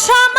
Chama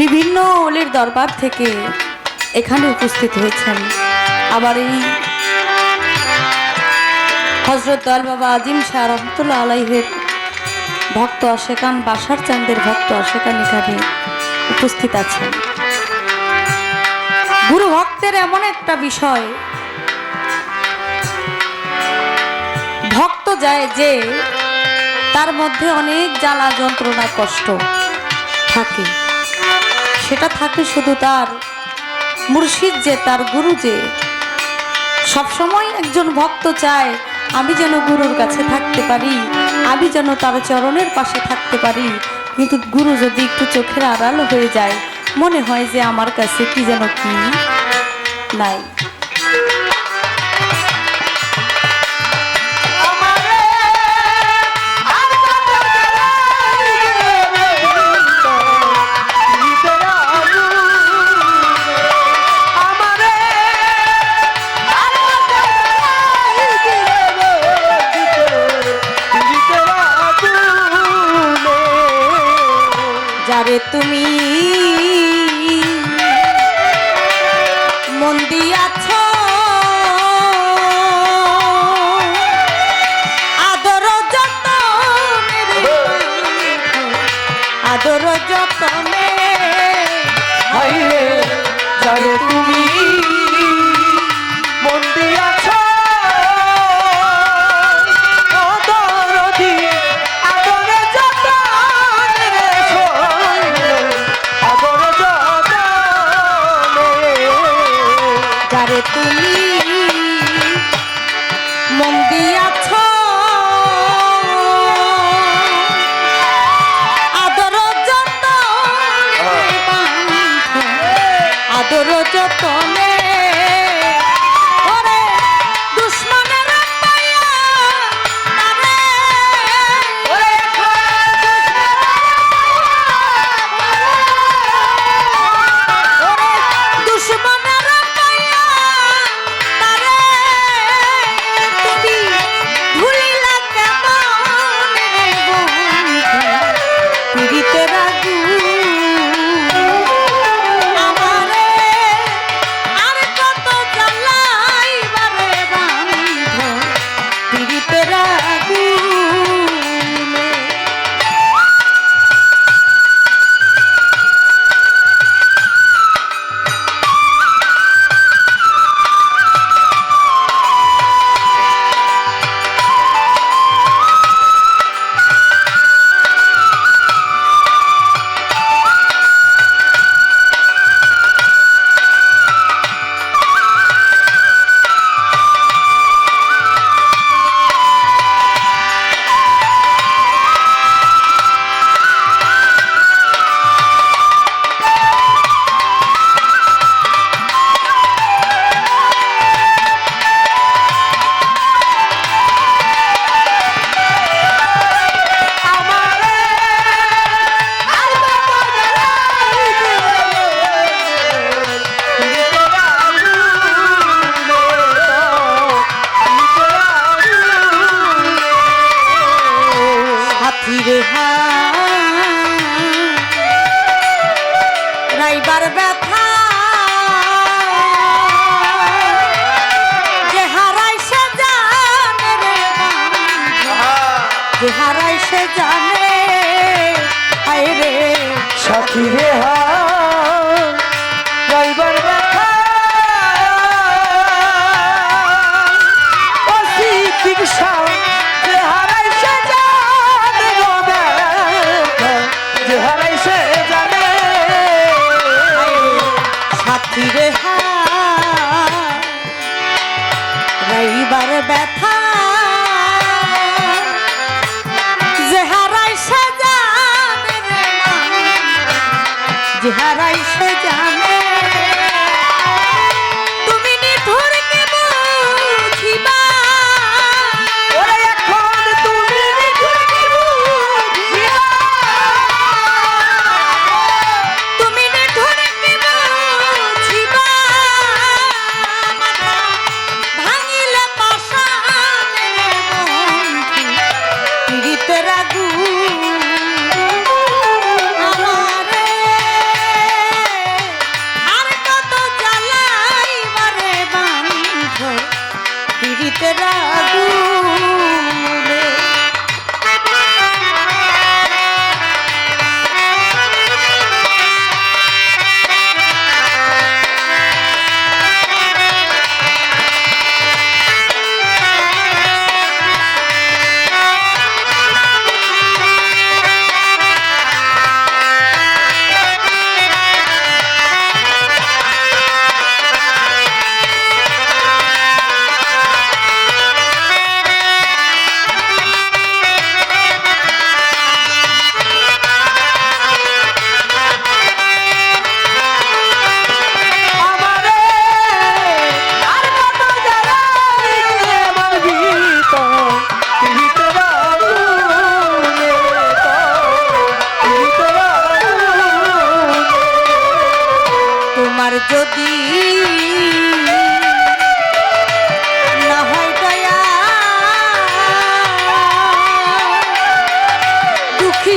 বিভিন্ন অলির দরবার থেকে এখানে উপস্থিত হয়েছেন। আবার এই হজরত দয়াল বাবা আজিম শাহ রহমতুল্লাহ আলাইহের ভক্ত আশেকান, বাসার চান্দের ভক্ত আশেকান এখানে উপস্থিত আছেন। গুরু ভক্তের এমন একটা বিষয়, ভক্ত যায় যে তার মধ্যে অনেক জ্বালা যন্ত্রণা, কষ্ট থাকে। সেটা থাকে শুধু তার মুর্শিদ যে, তার গুরু যে। সবসময় একজন ভক্ত চায়, আমি যেন গুরুর কাছে থাকতে পারি, আমি যেন তার চরণের পাশে থাকতে পারি। কিন্তু গুরু যদি একটু চোখের আড়াল হয়ে যায়, মনে হয় যে আমার কাছে কি যেন কি নাই। মন দিয়াছ Dr. Paul. যে হারাই সে জানে। আয় রে সাথী রে হাইবার ব্যথা চিকিৎসা যে হারাই সে জানে যে হারাই সে জানে। সাথী রে হাইবার ব্যথা রাত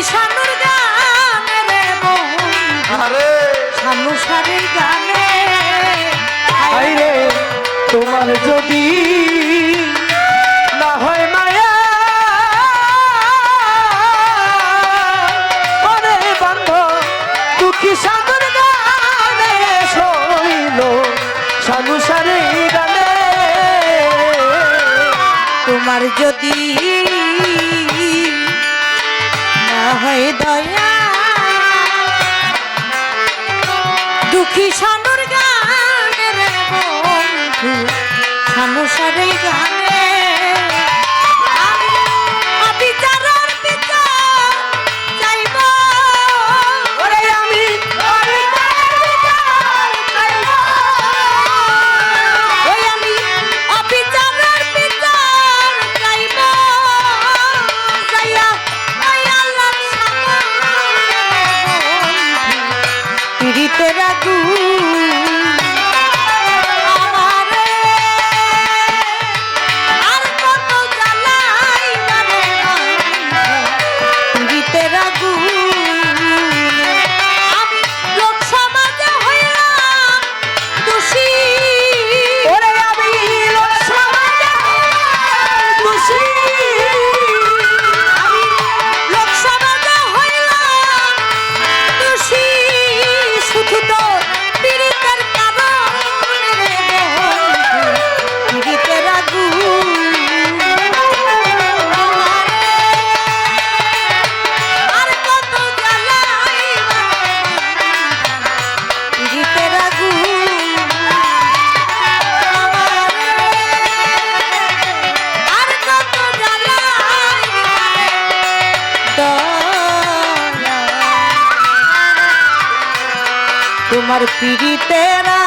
শানুর গানে রে আরে। শানু শানের গানে। আইরে তোমার যদি না হয় মায়া পরে বন্ধ দুঃখী শানুর গানে শৈল শানু শানের গানে। তোমার যদি হয় দয়া। দুঃখী সানুর গান রে বন্ধু গান তোমার পিড়িতেরা